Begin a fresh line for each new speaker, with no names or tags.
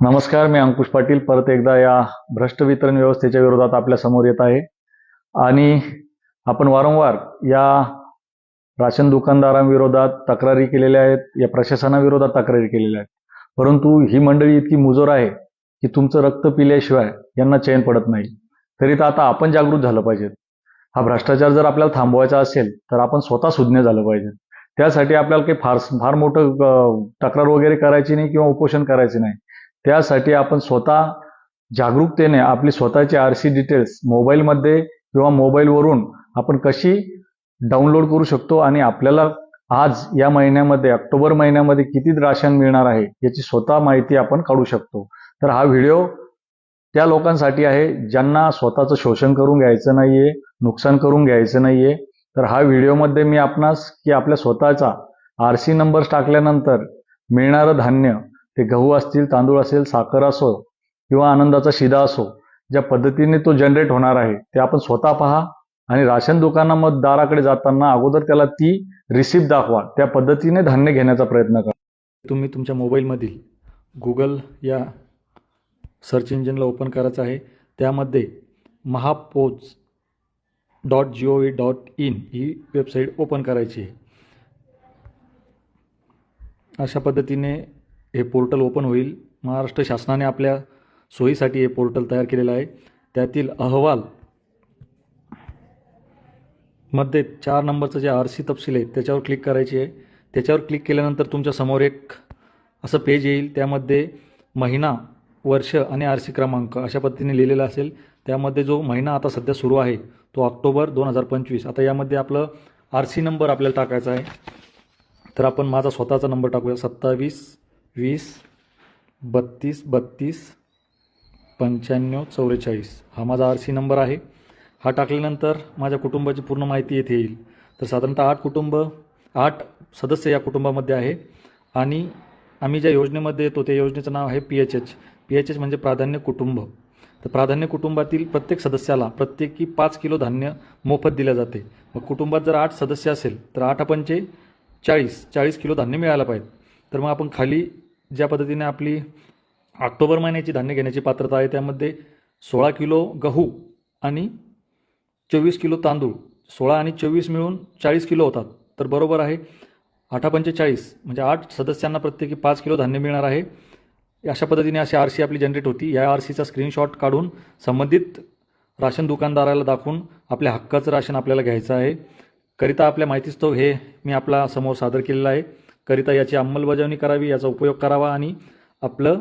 नमस्कार मी अंकुश पाटील. परत एकदा या भ्रष्ट वितरण व्यवस्थेच्या विरोधात आपल्यासमोर येत आहे. आणि आपण वारंवार या राशन दुकानदारांविरोधात तक्रारी केलेल्या आहेत या प्रशासनाविरोधात तक्रारी केलेल्या आहेत. परंतु ही मंडळी इतकी मुजोर आहे की तुमचं रक्त पिल्याशिवाय यांना चैन पडत नाही. तरी तर आता आपण जागृत झालं पाहिजे हा भ्रष्टाचार जर आपल्याला थांबवायचा असेल तर आपण स्वतः सुज्ञ झालं पाहिजे. त्यासाठी आपल्याला काही फार फार मोठं तक्रार वगैरे करायची नाही किंवा उपोषण करायचे नाही. त्यासाठी आपण स्वतः जागरूकतेने आपली स्वतःची आर सी डिटेल्स मोबाईलमध्ये किंवा मोबाईलवरून आपण कशी डाउनलोड करू शकतो आणि आपल्याला आज या महिन्यामध्ये ऑक्टोबर महिन्यामध्ये किती राशन मिळणार आहे याची स्वतः माहिती आपण काढू शकतो. तर हा व्हिडिओ त्या लोकांसाठी आहे ज्यांना स्वतःचं शोषण करून घ्यायचं नाहीये नुकसान करून घ्यायचं नाहीये. तर हा व्हिडिओमध्ये मी आपणास की आपल्या स्वतःचा आर सी नंबर्स टाकल्यानंतर मिळणारं धान्य ते गहू असतील तांदूळ असेल साखर असो किंवा आनंदाचा शिदा असो ज्या पद्धतीने तो जनरेट होणार आहे ते आपण स्वतः पहा आणि राशन दुकानामध्ये दाराकडे जाताना अगोदर त्याला ती रिसिप्ट दाखवा. त्या पद्धतीने धान्य घेण्याचा प्रयत्न करा.
तुम्ही तुमच्या मोबाईलमधील गुगल या सर्च इंजिनला ओपन करायचं आहे. त्यामध्ये महापोज dot G O V dot in he website open करायची आहे. अशा पद्धतीने हे पोर्टल ओपन होईल. महाराष्ट्र शासनाने आपल्या सोयीसाठी हे पोर्टल तयार केलेलं आहे. त्यातील अहवाल मध्ये चार नंबरचं जे आर सी तपशील आहे त्याच्यावर क्लिक करायची आहे. त्याच्यावर क्लिक केल्यानंतर तुमच्यासमोर एक असं पेज येईल. त्यामध्ये महिना वर्ष आणि आर सी क्रमांक अशा पद्धतीने लिहिलेला असेल. त्यामध्ये जो महिना आता सध्या सुरू आहे तो ऑक्टोबर दोन हजार पंचवीस. आता यामध्ये आपलं आर सी नंबर आपल्याला टाकायचा आहे. तर आपण माझा स्वतःचा नंबर टाकूया. सत्तावीस वीस बत्तीस बत्तीस पंच्याण्णव चौवेचाळीस. हा माझा आर सी नंबर आहे. हा टाकल्यानंतर माझ्या कुटुंबाची पूर्ण माहिती येथे येईल. तर साधारणतः आठ कुटुंब आठ सदस्य या कुटुंबामध्ये आहे. आणि आम्ही ज्या योजनेमध्ये येतो त्या योजनेचं नाव आहे P H H P H H म्हणजे प्राधान्य कुटुंब. तर प्राधान्य कुटुंबातील प्रत्येक सदस्याला प्रत्येकी पाच किलो धान्य मोफत दिलं जाते. मग कुटुंबात जर आठ सदस्य असेल तर आठ पंचे चाळीस चाळीस किलो धान्य मिळायला पाहिजे. तर मग आपण खाली ज्या पद्धतीने आपली ऑक्टोबर महिन्याची धान्य घेण्याची पात्रता आहे त्यामध्ये सोळा किलो गहू आणि चोवीस किलो तांदूळ सोळा आणि चोवीस मिळून चाळीस किलो होतात. तर बरोबर आहे आठा पंचेचाळीस म्हणजे आठ सदस्यांना प्रत्येकी पाच किलो धान्य मिळणार आहे. अशा पद्धतीने अशी आर सी आपली जनरेट होती. या आर सीचा स्क्रीनशॉट काढून संबंधित राशन दुकानदाराला दाखवून आपल्या हक्काचं राशन आपल्याला घ्यायचं आहे. करिता आपल्या माहितीस्तव हे मी आपला समोर सादर केलेलं आहे. करिता याची अंमलबजावणी करावी याचा उपयोग करावा आणि आपलं